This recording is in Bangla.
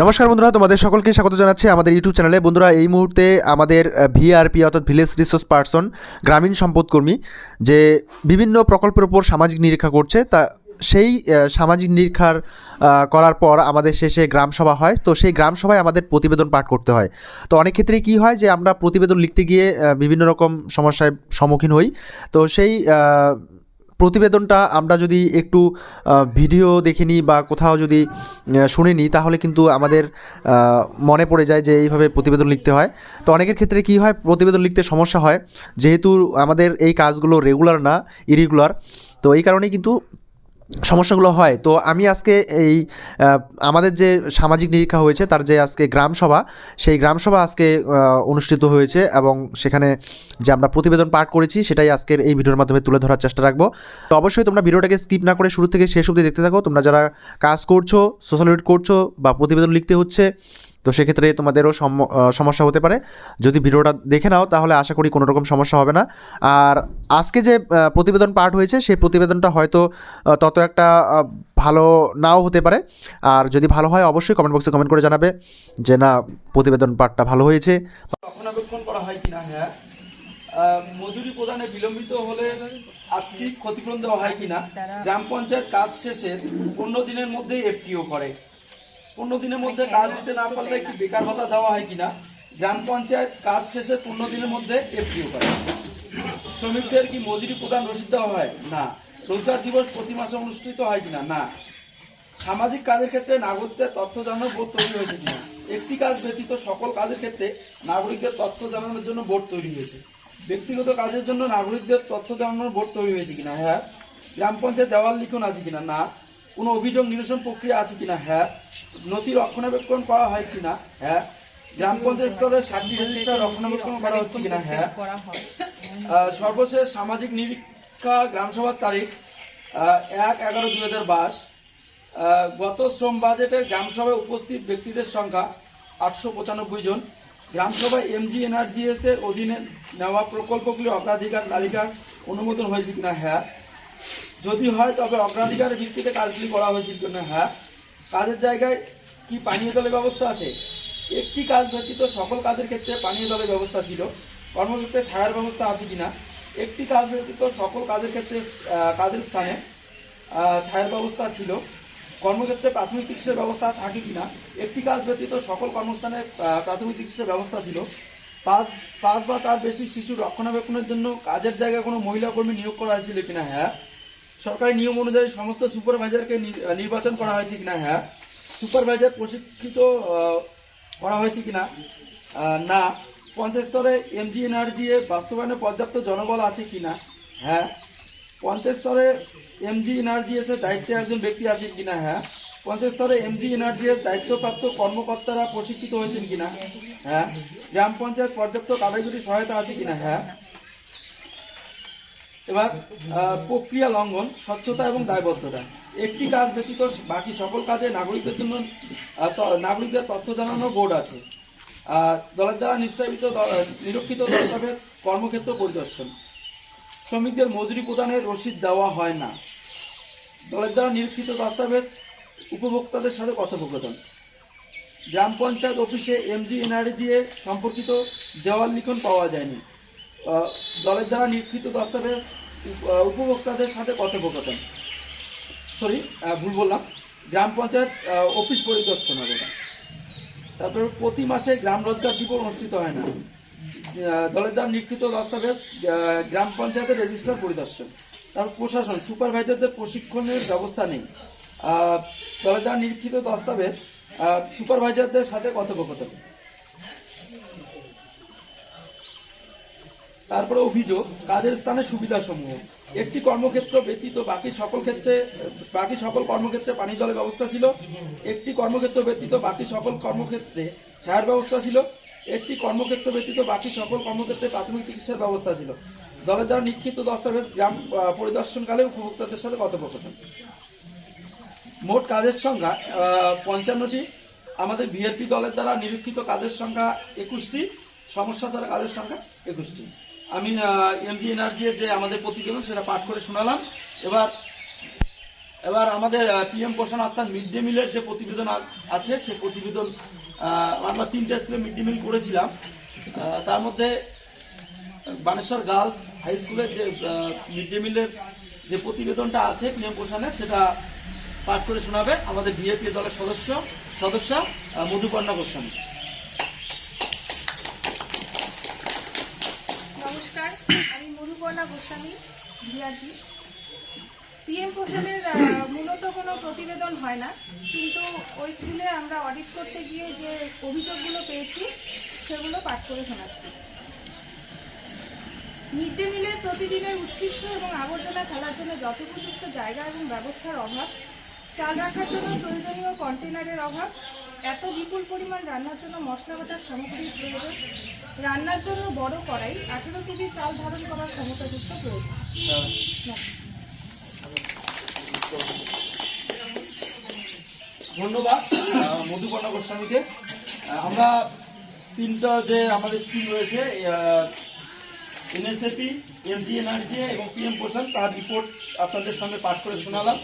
নমস্কার বন্ধুরা, তোমাদের সকলকে স্বাগত জানাচ্ছি আমাদের ইউটিউব চ্যানেলে বন্ধুরা, এই মুহূর্তে আমাদের ভিআরপি অর্থাৎ ভিলেজ রিসোর্স পার্সন গ্রামীণ সম্পদকর্মী যে বিভিন্ন প্রকল্পের উপর সামাজিক নিরীক্ষা করছে, তা সেই সামাজিক নিরীক্ষার করার পর আমাদের শেষে গ্রাম সভা হয়। তো সেই গ্রাম সভায় আমাদের প্রতিবেদন পাঠ করতে হয়। তো অনেক ক্ষেত্রেই কী হয় যে আমরা প্রতিবেদন লিখতে গিয়ে বিভিন্ন রকম সমস্যায় সম্মুখীন হই। তো সেই প্রতিবেদনটা আমরা যদি একটু ভিডিও দেখে নিই বা কোথাও যদি শুনে নিই, তাহলে কিন্তু আমাদের মনে পড়ে যায় যে এইভাবে প্রতিবেদন লিখতে হয়। তো অনেকের ক্ষেত্রে কি হয়, প্রতিবেদন লিখতে সমস্যা হয়। যেহেতু আমাদের এই কাজগুলো রেগুলার না ইরেগুলার তো এই কারণেই কিন্তু সমস্যাগুলো হয়। তো আমি আজকে এই আমাদের যে সামাজিক নিরীক্ষা হয়েছে, তার যে আজকে গ্রাম সভা, সেই গ্রাম সভা আজকে অনুষ্ঠিত হয়েছে এবং সেখানে যে আমরা প্রতিবেদন পাঠ করেছি, সেটাই আজকের এই ভিডিওর মাধ্যমে তুলে ধরার চেষ্টা রাখব। তো অবশ্যই তোমরা ভিডিওটাকে স্কিপ না করে শুরু থেকে শেষ অবধি দেখতে থাকো। তোমরা যারা কাজ করছ, সোশ্যাল ওয়েট করছ বা প্রতিবেদন লিখতে হচ্ছে তো সেক্ষেত্রে তোমাদেরও সম- সমস্যা হতে পারে। যদি ভিডিওটা দেখে নাও তাহলে আশা করি কোনো রকম সমস্যা হবে না। আর আজকে যে প্রতিবেদন পাঠ হয়েছে সেই প্রতিবেদনটা হয়তো তত একটা ভালো নাও হতে পারে। আর যদি ভালো হয় অবশ্যই কমেন্ট বক্সে কমেন্ট করে জানাবে যে না প্রতিবেদন পাঠটা ভালো হয়েছে। রক্ষণাবেক্ষণ করা হয় কিনা হ্যাঁ? মজুরি প্রদানে বিলম্বিত হলে আর্থিক ক্ষতিপূরণ দেওয়া হয় কিনা গ্রাম পঞ্চায়েত কাজ শেষে পনেরো দিনের মধ্যে এফটিও করে। পনেরো দিনের মধ্যে কাজ দিতে না পারলে কি বেকার ভাতা দেওয়া হয় কিনা? গ্রাম পঞ্চায়েত কাজ শেষে পনেরো দিনের মধ্যে এফটিও করে। শ্রমিকদের কি মজুরি প্রদান রসিদ দেওয়া হয়? না। রোজগার দিবস প্রতি মাসে অনুষ্ঠিত হয় কিনা? না। সামাজিক কাজের ক্ষেত্রে নাগরিকদের তথ্য জানানোর বোর্ড তৈরি হয়েছে কিনা? একটি কাজ ব্যতীত সকল কাজের ক্ষেত্রে নাগরিকদের তথ্য জানানোর জন্য বোর্ড তৈরি হয়েছে। ব্যক্তিগত কাজের জন্য নাগরিকদের তথ্য জানানোর বোর্ড তৈরি হয়েছে কিনা? হ্যাঁ। গ্রাম পঞ্চায়েত দেওয়াল লিখন আছে কিনা? না। কোনো অভিযোগ নিরসন প্রক্রিয়া আছে কিনা? হ্যাঁ। নথি রক্ষণাবেক্ষণ করা হয় কিনা? হ্যাঁ। গ্রাম পঞ্চায়েত স্তরে ষাটটি রেজিস্টার রক্ষণাবেক্ষণ করা হচ্ছে কিনা? হ্যাঁ। সর্বশেষ সামাজিক নিরীক্ষা গ্রামসভার তারিখ এক এগারো দুই হাজার বাইশ। গত শ্রম বাজেটের গ্রামসভায় উপস্থিত ব্যক্তিদের সংখ্যা আটশো পঁচানব্বই জন। গ্রামসভায় এমজি এনআরজিএস এর অধীনে নেওয়া প্রকল্পগুলি অগ্রাধিকার, তালিকার অনুমোদন হয়েছে কিনা? হ্যাঁ। যদি হয়, তবে অগ্রাধিকারের ভিত্তিতে কাজগুলি করা হয়েছে। কিনা হ্যাঁ কাজের জায়গায় কি পানীয় জলের ব্যবস্থা আছে? একটি কাজ ব্যতীত সকল কাজের ক্ষেত্রে পানীয় জলের ব্যবস্থা ছিল। কর্মক্ষেত্রে ছায়ার ব্যবস্থা আছে কিনা? একটি কাজ ব্যতীত সকল কাজের ক্ষেত্রে কাজের স্থানে ছায়ার ব্যবস্থা ছিল। কর্মক্ষেত্রে প্রাথমিক চিকিৎসার ব্যবস্থা থাকে কিনা? একটি কাজ ব্যতীত সকল কর্মস্থানে প্রাথমিক চিকিৎসার ব্যবস্থা ছিল। পাঁচ পাঁচ বা তার বেশি শিশু রক্ষণাবেক্ষণের জন্য কাজের জায়গায় কোনো মহিলা কর্মী নিয়োগ করা হয়েছিল কিনা? হ্যাঁ সরকারি নিয়ম অনুযায়ী সমস্ত সুপারভাইজারকে নির্বাচন করা হয়েছে কিনা হ্যাঁ? সুপারভাইজার প্রশিক্ষিত করা হয়েছে কিনা? না। পঞ্চায়েত স্তরে এমজি এনআরজি এ বাস্তবায়নে পর্যাপ্ত জনবল আছে কিনা? হ্যাঁ। পঞ্চায়েত স্তরে এমজি এনআরজিএস এর দায়িত্বে একজন ব্যক্তি আছেন কিনা? হ্যাঁ। পঞ্চায়েত স্তরে এমজি এনআরজিএস দায়িত্বপ্রাপ্ত কর্মকর্তারা প্রশিক্ষিত হয়েছেন কিনা? হ্যাঁ। গ্রাম পঞ্চায়েত পর্যাপ্ত কারিগরি সহায়তা আছে কিনা? হ্যাঁ। এবার প্রক্রিয়া লঙ্ঘন, স্বচ্ছতা এবং দায়বদ্ধতা। একটি কাজ ব্যতীত বাকি সকল কাজে নাগরিকদের জন্য নাগরিকদের তথ্য জানানো বোর্ড আছে। দলের দ্বারা নিস্তাবিত নিরক্ষিত দস্তাবেজ, কর্মক্ষেত্র পরিদর্শন। শ্রমিকদের মজুরি প্রদানের রসিদ দেওয়া হয় না। দলের দ্বারা নিরীক্ষিত দস্তাবেজ, উপভোক্তাদের সাথে কথোপকথন। গ্রাম পঞ্চায়েত অফিসে এমজি এ সম্পর্কিত দেওয়াল লিখন পাওয়া যায়নি। দলের দ্বারা নিরীক্ষিত দস্তাবেজ উপ- উপভোক্তাদের সাথে কথোপকথন। সরি ভুল বললাম। গ্রাম পঞ্চায়েত অফিস পরিদর্শন হবে এটা। তারপর প্রতি মাসে গ্রাম রোজগার দিবস অনুষ্ঠিত হয় না। দলের দ্বারা নিরীক্ষিত দস্তাবেজ গ্রাম পঞ্চায়েতের রেজিস্টার পরিদর্শন। তারপর প্রশাসন, সুপারভাইজারদের প্রশিক্ষণের ব্যবস্থা নেই। দলের দ্বারা নিরীক্ষিত দস্তাবেজ সুপারভাইজারদের সাথে কথোপকথন। তারপরে অভিযোগ, কাজের স্থানে সুবিধাসমূহ। একটি কর্মক্ষেত্র ব্যতীত বাকি সকল ক্ষেত্রে, বাকি সকল কর্মক্ষেত্রে পানি জলের ব্যবস্থা ছিল। একটি কর্মক্ষেত্র ব্যতীত বাকি সকল কর্মক্ষেত্রে ছায়ার ব্যবস্থা ছিল। একটি কর্মক্ষেত্র ব্যতীত বাকি সকল কর্মক্ষেত্রে প্রাথমিক চিকিৎসার ব্যবস্থা ছিল। দলের দ্বারা নিক্ষিপ্ত দস্তাবেজ গ্রাম পরিদর্শনকালে উপভোক্তাদের সাথে কথোপকথন। মোট কাজের সংখ্যা পঞ্চান্নটি। আমাদের বিএনপি দলের দ্বারা নিরীক্ষিত কাজের সংখ্যা একুশটি। সমস্যা দ্বারা কাজের সংখ্যা একুশটি। আমি এমজি এনার্জি যে আমাদের প্রতিবেদন, সেটা পাঠ করে শোনালাম। এবার এবার আমাদের পিএম পোষণ অর্থাৎ মিড ডে মিলের যে প্রতিবেদন আছে সেই প্রতিবেদন আমরা তিনটা স্কুলে মিড ডে মিল করেছিলাম। তার মধ্যে, বানেশ্বর গার্লস হাই স্কুলের যে মিড ডে মিলের যে প্রতিবেদনটা আছে পিএম পোষণের সেটা পাঠ করে শোনাবে আমাদের বিএপি দলের সদস্য সদস্য মধুপর্ণা গোস্বামী। আমি মধুপর্ণা গোস্বামী বিআরজি পিএম পোষণের মূলত কোনো প্রতিবেদন হয় না, কিন্তু ওই স্কুলে আমরা অডিট করতে গিয়ে যে অভিযোগগুলো পেয়েছি, সেগুলো পাঠ করে শোনাচ্ছি। মিড ডে মিলের প্রতিদিনের উচ্ছিষ্ট এবং আবর্জনা ফেলার জন্য যথোপযুক্ত জায়গা এবং ব্যবস্থার অভাব চাল রাখার জন্য প্রয়োজনীয় কন্টেনারের অভাব এত বিপুল পরিমাণ রান্নার জন্য মশলা বাটার সামগ্রীর প্রয়োজন। রান্নার জন্য বড় কড়াই আঠেরো কেজি চাল ধারণ করার ক্ষমতাযুক্ত প্রয়োজন। ধন্যবাদ আহ, মধুপর্ণা গোস্বামীকে আমরা তিনটা যে আমাদের স্কিম রয়েছে এনএসএপি এমজিএনআরজি এবং পিএম পোষণ তার রিপোর্ট আপনাদের সামনে পাঠ করে শোনালাম।